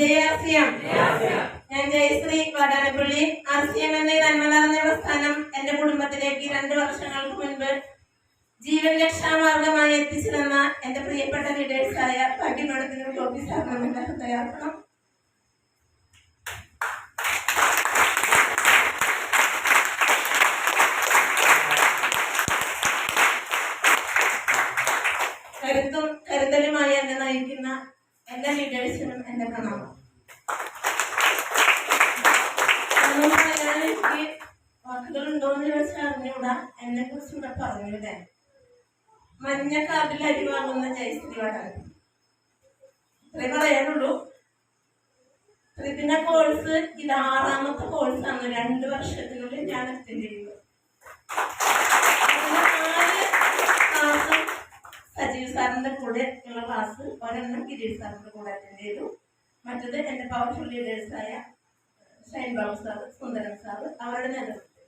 ജയാസ്യം. ഞാൻ ജയശ്രീ വാടാനപ്പള്ളി ആസ്യം എന്ന നന്മ നിറഞ്ഞ പ്രസ്ഥാനം എന്റെ കുടുംബത്തിലേക്ക് രണ്ട് വർഷങ്ങൾക്ക് മുൻപ് ജീവൻ രക്ഷാമാർഗമായി എത്തിച്ചിരുന്ന എന്റെ പ്രിയപ്പെട്ട ലീഡേഴ്സായ ഭാഗ്യമഠത്തിനും ഗോപി സാറിനും തയ്യാറാക്കണം. എല്ലാ ലീഡേഴ്സിനും എന്റെ പ്രണാമം എനിക്ക് വാക്കുകളുണ്ടോന്ന് ചോദിച്ചാൽ അറിഞ്ഞൂടാ എന്നെ കുറിച്ച് ഇവിടെ പറഞ്ഞൂടെ മഞ്ഞ കാർഡിൽ അരിവാകുന്ന ജയശ്രീ വടാൻ ഇത്രേ പറയാനുള്ളൂ. ത്രിദിന കോഴ്സ് ഇത് ആറാമത്തെ കോഴ്സാണ്. രണ്ട് വർഷത്തിനുള്ളിൽ ഞാൻ അറ്റൻഡ് സജീവ് സാറിന്റെ കൂടെ ഉള്ള ക്ലാസ് ഒരെണ്ണം ഗിരീഷ് സാറിന്റെ കൂടെ അറ്റൻഡ് ചെയ്തു. മറ്റത് എന്റെ പവർഫുൾ ലീഡേഴ്സായ ഷൈൻ ബാബു സാറ് സുന്ദരൻ സാറ് അവരുടെ നേതൃത്വത്തിൽ.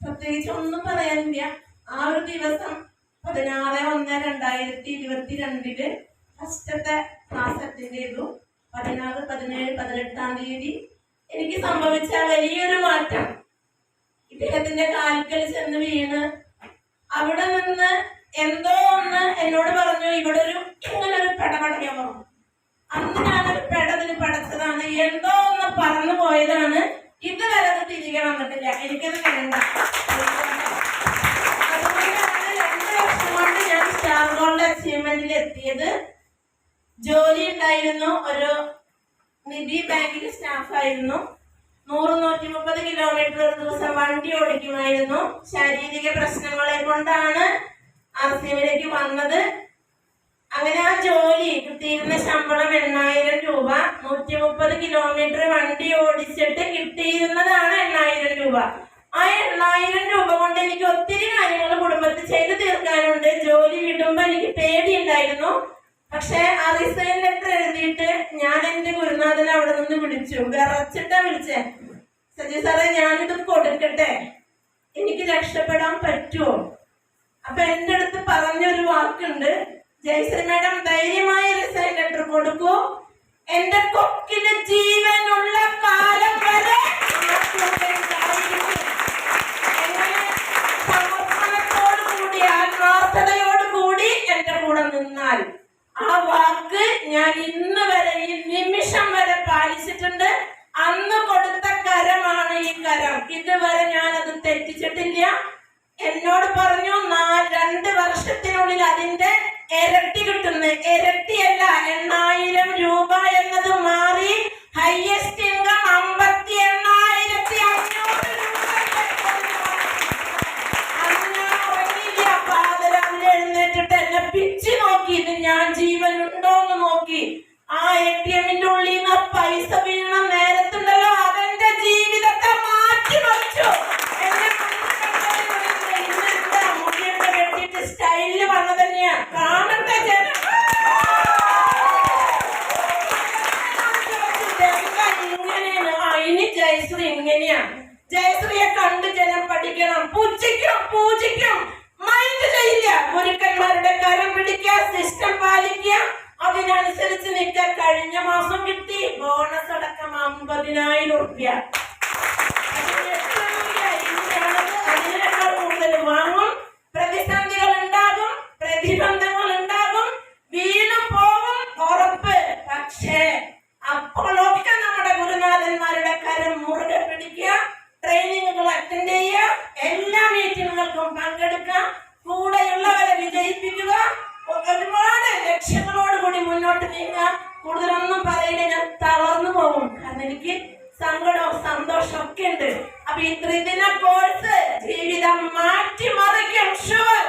പ്രത്യേകിച്ച് ഒന്നും പറയാനില്ല. ആ ഒരു ദിവസം പതിനാറ് ഒന്ന് രണ്ടായിരത്തി ഇരുപത്തി രണ്ടിൽ ഫസ്റ്റത്തെ ക്ലാസ് അറ്റൻഡ് ചെയ്തു. പതിനാറ് പതിനേഴ് പതിനെട്ടാം തീയതി എനിക്ക് സംഭവിച്ച വലിയൊരു മാറ്റം. ഇദ്ദേഹത്തിന്റെ കാൽക്കൽ ചെന്ന് വീണ് അവിടെ നിന്ന് എന്തോ ഒന്ന് എന്നോട് പറഞ്ഞു ഇവിടെ ഒരു ഇങ്ങനെ ഒരു പെട അന്ന് ഞാനൊരു പെടതിന് പടച്ചതാണ് എന്തോ ഒന്ന് പറന്നു പോയതാണ്. ഇതുവരെ അത് തിരികെ വന്നിട്ടില്ല. എനിക്കത് വേണ്ട ഞാൻ സ്റ്റാർ അച്ചീവ്മെന്റിൽ എത്തിയത്. ജോലി ഉണ്ടായിരുന്നു. ഒരു നിധി ബാങ്കിൽ സ്റ്റാഫായിരുന്നു നൂറ് നൂറ്റി മുപ്പത് കിലോമീറ്റർ ഒരു ദിവസം വണ്ടി ഓടിക്കുമായിരുന്നു. ശാരീരിക പ്രശ്നങ്ങളെ കൊണ്ടാണ് അർത്ഥിവിലേക്ക് വന്നത്. അങ്ങനെ ആ ജോലി കിട്ടിയിരുന്ന ശമ്പളം എണ്ണായിരം രൂപ. നൂറ്റി മുപ്പത് കിലോമീറ്റർ വണ്ടി ഓടിച്ചിട്ട് കിട്ടിയിരുന്നതാണ് എണ്ണായിരം രൂപ. ആ എണ്ണായിരം രൂപ കൊണ്ട് എനിക്ക് ഒത്തിരി കാര്യങ്ങൾ കുടുംബത്തിൽ ചെയ്തു തീർക്കാനുണ്ട്. ജോലി വിടുമ്പോൾ എനിക്ക് പേടിയുണ്ടായിരുന്നു. പക്ഷെ ആ റിസൈൻ ലെറ്റർ എഴുതിയിട്ട് ഞാൻ എന്റെ ഗുരുനാഥനെ അവിടെ നിന്ന് വിളിച്ചു. വിറച്ചിട്ടാ വിളിച്ചേ. സജി സാറേ ഞാനിത് കൊടുക്കട്ടെ. എനിക്ക് രക്ഷപ്പെടാൻ പറ്റുമോ? അപ്പൊ എന്റെ അടുത്ത് പറഞ്ഞൊരു വാക്കുണ്ട്. ജയശ്രീ മാഡം ധൈര്യമായ റിസൈൻ ലെറ്റർ കൊടുക്കൂ. എന്റെ കൊക്കിന് ജീവനുള്ള കാലം വരെ ഞാൻ കൂടെ ഉണ്ടായിരിക്കും. എങ്ങനെ സമർപ്പണത്തോടു കൂടി ആത്മാർത്ഥതയോടു കൂടി എന്റെ കൂടെ നിന്നാൽ ആ വാക്ക് ഇന്ന് വരെ ഈ നിമിഷം വരെ പാലിച്ചിട്ടുണ്ട്. അന്ന് കൊടുത്ത കരമാണ് ഈ കരം. ഇതുവരെ ഞാൻ അത് തെറ്റിച്ചിട്ടില്ല. എന്നോട് പറഞ്ഞു രണ്ട് വർഷത്തിനുള്ളിൽ അതിന്റെ ഇരട്ടി കിട്ടുന്നു. ഇരട്ടിയല്ല എണ്ണായിരം രൂപ എന്നത് മാറി ഹയസ്റ്റ് ഉള്ളിൽ നിന്ന് പൈസ വീണ നേരത്തുണ്ടല്ലോ അതെന്റെ ജീവിതത്തെ മാറ്റി മറിച്ചു. മുടിയൊക്കെ കെട്ടിയിട്ട് സ്റ്റൈലിൽ വന്ന തന്നെയാ കാണട്ടെ ഇങ്ങനെയാണ് ഇനി ജയശ്രീ ഇങ്ങനെയാ ജയശ്രീയെ കണ്ട് ജനം പഠിക്കണം. പൂജിക്കും പൂജിക്കും. മൈൻഡ് ചെയ്യില്ല. ഗുരുക്കന്മാരുടെ കരം പിടിക്കുക സിസ്റ്റം പാലിക്കുക. കൂടുതൽ വാങ്ങും പ്രതിസന്ധികൾ ഉണ്ടാകും പ്രതിബന്ധങ്ങൾ ഉണ്ടാകും വീണും ഉറപ്പ്. പക്ഷേ അപ്പോഴൊക്കെ നമ്മുടെ ഗുരുനാഥന്മാരുടെ കരം മുറുകെ പിടിക്കുക ട്രെയിനിങ്ങുകൾ അറ്റൻഡ് ചെയ്യുക എല്ലാ മീറ്റിങ്ങുകൾക്കും പങ്കെടുക്കുക കൂടെയുള്ളവരെ വിജയിപ്പിക്കുക ഒരുപാട് ലക്ഷ്യങ്ങളോടുകൂടി മുന്നോട്ട് നീങ്ങുക. കൂടുതലൊന്നും പറയില്ല ഞാൻ തളർന്നു പോകും. കാരണം എനിക്ക് സങ്കടവും സന്തോഷവും ഒക്കെ ഉണ്ട്. അപ്പൊ ഈ ത്രിദിന കോഴ്സ് ജീവിതം മാറ്റി മറിക്കും ഷുവർ